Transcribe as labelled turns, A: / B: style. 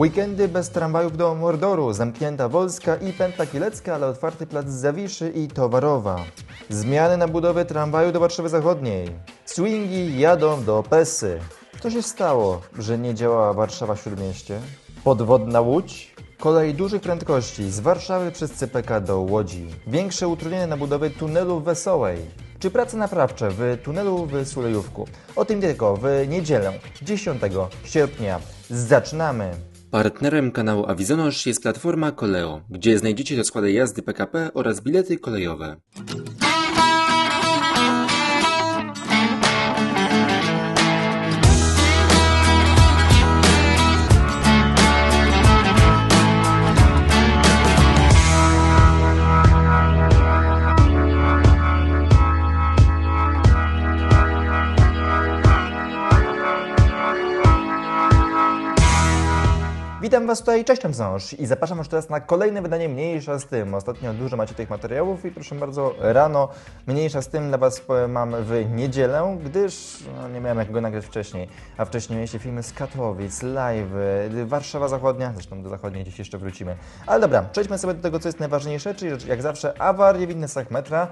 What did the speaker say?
A: Weekendy bez tramwajów do Mordoru, zamknięta Wolska i Pętla Kielecka, ale otwarty plac Zawiszy i Towarowa. Zmiany na budowę tramwaju do Warszawy Zachodniej. Swingi jadą do Pesy. Co się stało, że nie działała Warszawa Śródmieście? Podwodna Łódź? Kolej dużych prędkości z Warszawy przez CPK do Łodzi. Większe utrudnienia na budowie tunelu Wesołej. Czy prace naprawcze w tunelu w Sulejówku? O tym tylko w niedzielę, 10 sierpnia. Zaczynamy!
B: Partnerem kanału Avizonosz jest platforma Koleo, gdzie znajdziecie rozkłady jazdy PKP oraz bilety kolejowe.
A: Witam Was tutaj, cześć tam Ząż i zapraszam już teraz na kolejne wydanie Mniejsza z tym. Ostatnio dużo macie tych materiałów i proszę bardzo, rano Mniejsza z tym dla Was mam w niedzielę, gdyż no, nie miałem jak go nagrać wcześniej. A wcześniej mieliście filmy z Katowic, live, y, Warszawa Zachodnia, zresztą do Zachodniej dziś jeszcze wrócimy. Ale dobra, przejdźmy sobie do tego, co jest najważniejsze, czyli jak zawsze awarie w innych metra.